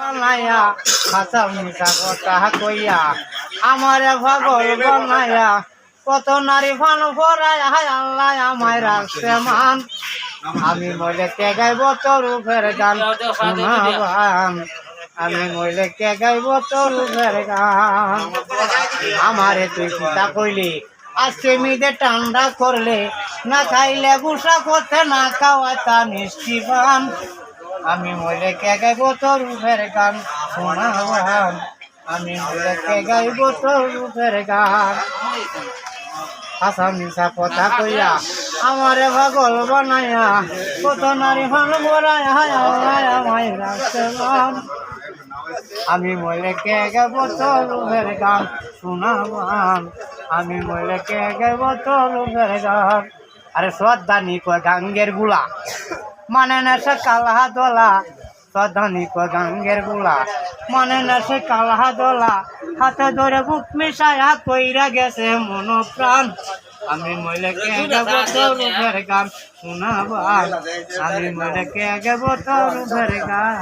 বানায়া হাসা মিশা কথা কইয়া আমারে ভাগল বানায়া কত নারী ফান ফরায় হায় আল্লাহ আমায় রাখছে মান। আমি মইলে কে গাইব তোর উপের গান? শোনাবান আমি মইলে কে গাইব তোর উপের গান? আমারে তুই চিন্তা কইলি আজকে মিদে ঠান্ডা করলে না খাইলে গুসা করতে না খাওয়া তা মিষ্টি পান আমি মইলে কে গাইব তোর উপের গান? শোনাবান আমি মইলে কে গাইব তোর উপের গান? হাসা মিশা কথা কইয়া আমারে ভাগল বানায়া কত নারী ভান হায় আমায় রাখতে আমি মইলে কে গাইব তোর উপের গান? শোনাবান আমি মইলে কে গাইব তোর উপের গান? আরে শ্রদ্ধানি কয়, গাঙ্গেরগুলা। মানে না কালহা দোলা কয় গাঙ্গেরগুলা। মানে না সে কালহা দোলা, হাতে ধরে বুক মিশায়া কইরা গেছে মন প্রাণ। আমি মইলে কে গাইব তোর উপের গান শোনাবান আমি মইলে কে গাইব তোর উপের গান?